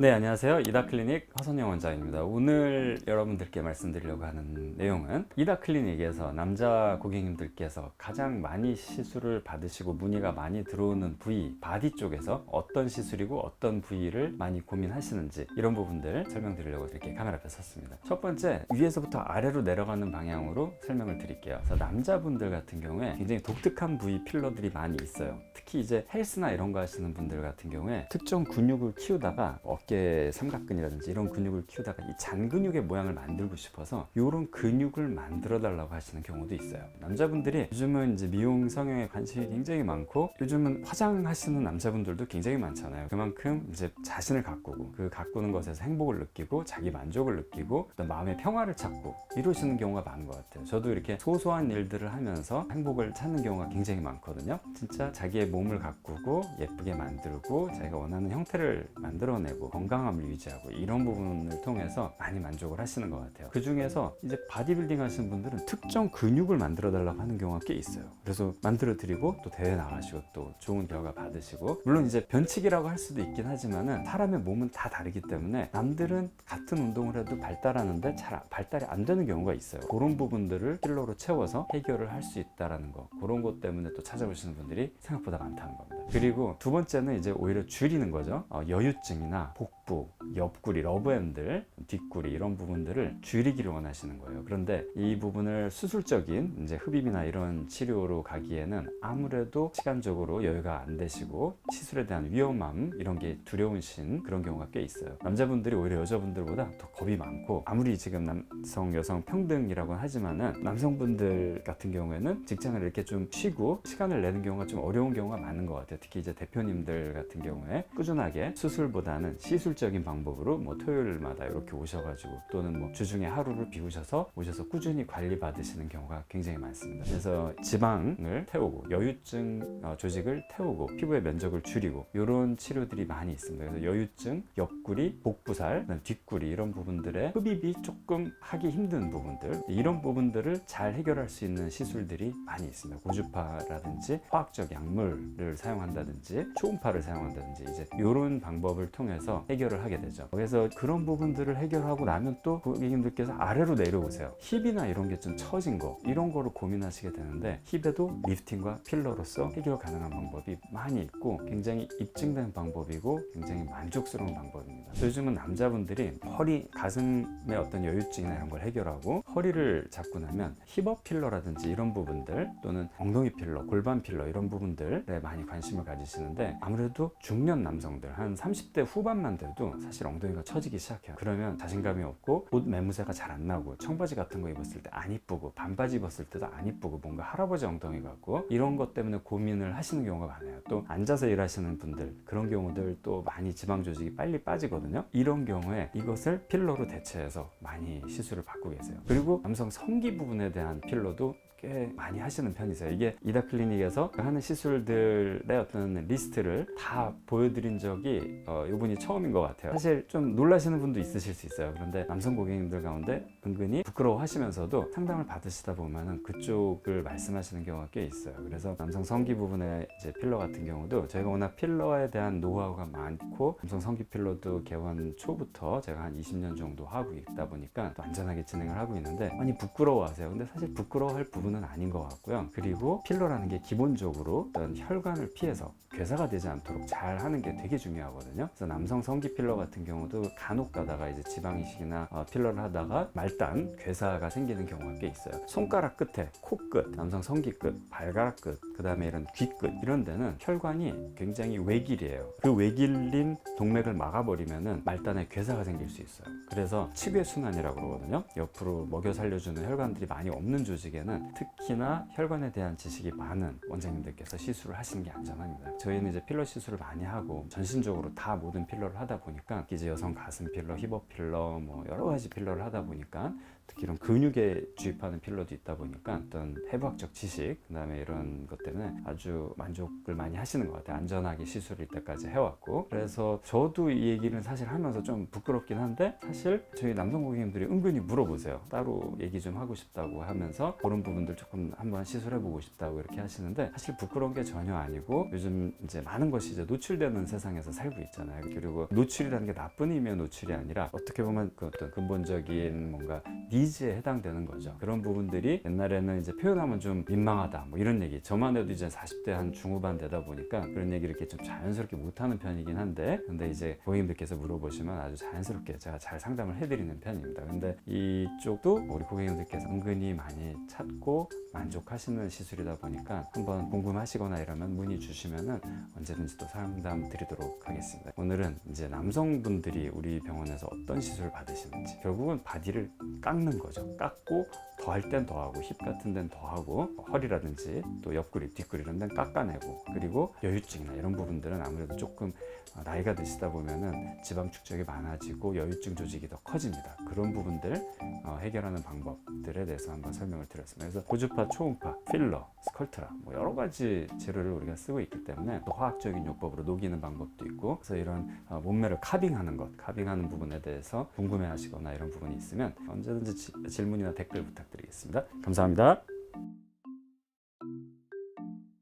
네, 안녕하세요. 이다클리닉 허선영 원장입니다. 오늘 여러분들께 말씀드리려고 하는 내용은 이다클리닉에서 남자 고객님들께서 가장 많이 시술을 받으시고 문의가 많이 들어오는 부위, 바디 쪽에서 어떤 시술이고 어떤 부위를 많이 고민하시는지 이런 부분들 설명드리려고 이렇게 카메라 앞에 섰습니다. 첫 번째, 위에서부터 아래로 내려가는 방향으로 설명을 드릴게요. 그래서 남자분들 같은 경우에 굉장히 독특한 부위 필러들이 많이 있어요. 특히 이제 헬스나 이런 거 하시는 분들 같은 경우에 특정 근육을 키우다가 어깨 삼각근이라든지 이런 근육을 키우다가 이 잔 근육의 모양을 만들고 싶어서 이런 근육을 만들어 달라고 하시는 경우도 있어요. 남자분들이 요즘은 이제 미용 성형에 관심이 굉장히 많고 요즘은 화장하시는 남자분들도 굉장히 많잖아요. 그만큼 이제 자신을 가꾸고 그 가꾸는 것에서 행복을 느끼고 자기 만족을 느끼고 마음의 평화를 찾고 이러시는 경우가 많은 것 같아요. 저도 이렇게 소소한 일들을 하면서 행복을 찾는 경우가 굉장히 많거든요. 진짜 자기의 몸을 가꾸고 예쁘게 만들고 자기가 원하는 형태를 만들어내고 건강함을 유지하고 이런 부분을 통해서 많이 만족을 하시는 것 같아요. 그 중에서 이제 바디빌딩 하시는 분들은 특정 근육을 만들어 달라고 하는 경우가 꽤 있어요. 그래서 만들어 드리고 또 대회 나가시고 또 좋은 결과 받으시고 물론 이제 변칙이라고 할 수도 있긴 하지만은 사람의 몸은 다 다르기 때문에 남들은 같은 운동을 해도 발달하는데 잘 아- 발달이 안 되는 경우가 있어요. 그런 부분들을 필러로 채워서 해결을 할 수 있다라는 거 그런 것 때문에 또 찾아오시는 분들이 생각보다 많다는 겁니다. 그리고 두 번째는 이제 오히려 줄이는 거죠. 어, 여유증이나 복부, 옆구리, 러브햄들, 뒷구리 이런 부분들을 줄이기를 원하시는 거예요. 그런데 이 부분을 수술적인 이제 흡입이나 이런 치료로 가기에는 아무래도 시간적으로 여유가 안 되시고 시술에 대한 위험함 이런 게 두려우신 그런 경우가 꽤 있어요. 남자분들이 오히려 여자분들보다 더 겁이 많고 아무리 지금 남성 여성 평등이라고 하지만은 남성분들 같은 경우에는 직장을 이렇게 좀 쉬고 시간을 내는 경우가 좀 어려운 경우가 많은 것 같아요. 특히 이제 대표님들 같은 경우에 꾸준하게 수술보다는 시술적인 방법으로 뭐 토요일마다 이렇게 오셔가지고 또는 뭐 주중에 하루를 비우셔서 오셔서 꾸준히 관리 받으시는 경우가 굉장히 많습니다. 그래서 지방을 태우고 여유증 어, 조직을 태우고 피부의 면적을 줄이고 이런 치료들이 많이 있습니다. 그래서 여유증, 옆구리, 복부살, 뒷구리 이런 부분들의 흡입이 조금 하기 힘든 부분들 이런 부분들을 잘 해결할 수 있는 시술들이 많이 있습니다. 고주파라든지 화학적 약물을 사용한다든지 초음파를 사용한다든지 이제 이런 방법을 통해서 해결을 하게 되죠. 그래서 그런 부분들을 해결하고 나면 또 고객님들께서 아래로 내려오세요. 힙이나 이런 게 좀 처진 거 이런 거를 고민하시게 되는데 힙에도 리프팅과 필러로서 해결 가능한 방법이 많이 있고 굉장히 입증된 방법이고 굉장히 만족스러운 방법입니다. 요즘은 남자분들이 허리 가슴의 어떤 여유증이나 이런 걸 해결하고 허리를 잡고 나면 힙업 필러라든지 이런 부분들 또는 엉덩이 필러, 골반 필러 이런 부분들에 많이 관심을 가지시는데 아무래도 중년 남성들 한 30대 후반만 돼도 사실 엉덩이가 처지기 시작해요. 그러면 자신감이 없고 옷 매무새가 잘 안 나고 청바지 같은 거 입었을 때 안 이쁘고 반바지 입었을 때도 안 이쁘고 뭔가 할아버지 엉덩이 같고 이런 것 때문에 고민을 하시는 경우가 많아요. 또 앉아서 일하시는 분들 그런 경우들 또 많이 지방 조직이 빨리 빠지거든요. 이런 경우에 이것을 필러로 대체해서 많이 시술을 받고 계세요. 그리고 남성 성기 부분에 대한 필러도 꽤 많이 하시는 편이세요. 이게 이다 클리닉에서 하는 시술들의 어떤 리스트를 다 보여드린 적이 어, 이분이 처음 인 것 같아요. 사실 좀 놀라시는 분도 있으실 수 있어요. 그런데 남성 고객님들 가운데 은근히 부끄러워하시면서도 상담을 받으시다 보면은 그쪽을 말씀하시는 경우가 꽤 있어요. 그래서 남성 성기 부분에 이제 필러 같은 경우도 저희가 워낙 필러에 대한 노하우가 많고 남성 성기 필러도 개원 초부터 제가 한 20년 정도 하고 있다 보니까 또 안전하게 진행을 하고 있는데 많이 부끄러워하세요. 근데 사실 부끄러워할 부분은 아닌 것 같고요. 그리고 필러라는 게 기본적으로 어떤 혈관을 피해서 괴사가 되지 않도록 잘 하는 게 되게 중요하거든요. 그래서 남성 성기 필러 같은 경우도 간혹 가다가 이제 지방 이식이나 어, 필러를 하다가 말단 괴사가 생기는 경우가 꽤 있어요. 손가락 끝에, 코끝, 남성 성기 끝, 발가락 끝, 그 다음에 이런 귀끝 이런 데는 혈관이 굉장히 외길이에요. 그 외길린 동맥을 막아버리면은 말단에 괴사가 생길 수 있어요. 그래서 치괴 순환이라고 그러거든요. 옆으로 먹여 살려주는 혈관들이 많이 없는 조직에는 특히나 혈관에 대한 지식이 많은 원장님들께서 시술을 하시는 게 안전합니다. 저희는 이제 필러 시술을 많이 하고 전신적으로 다 모든 필러를 하다 보니까 이제 여성 가슴 필러, 힙업 필러, 뭐 여러 가지 필러를 하다 보니까 특히 이런 근육에 주입하는 필러도 있다 보니까 어떤 해부학적 지식, 그다음에 이런 것 때문에 아주 만족을 많이 하시는 것 같아요. 안전하게 시술을 이때까지 해왔고 그래서 저도 이 얘기는 사실 하면서 좀 부끄럽긴 한데 사실 저희 남성 고객님들이 은근히 물어보세요. 따로 얘기 좀 하고 싶다고 하면서 그런 부분들 조금 한번 시술해보고 싶다고 이렇게 하시는데 사실 부끄러운 게 전혀 아니고 요즘 이제 많은 것이 이제 노출되는 세상에서 살고 있잖아요. 그리고 노출이라는 게 나쁜 의미의 노출이 아니라 어떻게 보면 그 어떤 근본적인 뭔가 니 즈에 해당되는 거죠. 그런 부분들이 옛날에는 이제 표현하면 좀 민망하다 뭐 이런 얘기. 저만 해도 이제 40대 한 중후반 되다 보니까 그런 얘기를 이렇게 좀 자연스럽게 못하는 편이긴 한데 근데 이제 고객님들께서 물어보시면 아주 자연스럽게 제가 잘 상담을 해드리는 편입니다. 근데 이쪽도 우리 고객님들께서 은근히 많이 찾고 만족하시는 시술이다 보니까 한번 궁금하시거나 이러면 문의 주시면은 언제든지 또 상담 드리도록 하겠습니다. 오늘은 이제 남성분들이 우리 병원에서 어떤 시술을 받으시는지 결국은 바디를 깎는 거죠. 깎고 더 할 땐 더 하고 힙 같은 데는 더 하고 허리라든지 또 옆구리, 뒷구리 이런 데는 깎아내고 그리고 여유증이나 이런 부분들은 아무래도 조금 어, 나이가 드시다 보면은 지방 축적이 많아지고 여유증 조직이 더 커집니다. 그런 부분들 어, 해결하는 방법들에 대해서 한번 설명을 드렸습니다. 그래서 고주파, 초음파, 필러, 스컬트라 뭐 여러 가지 재료를 우리가 쓰고 있기 때문에 또 화학적인 요법으로 녹이는 방법도 있고 그래서 이런 어, 몸매를 카빙하는 것, 카빙하는 부분에 대해서 궁금해하시거나 이런 부분이 있으면 언제든지 지- 질문이나 댓글 부탁드리겠습니다. 감사합니다.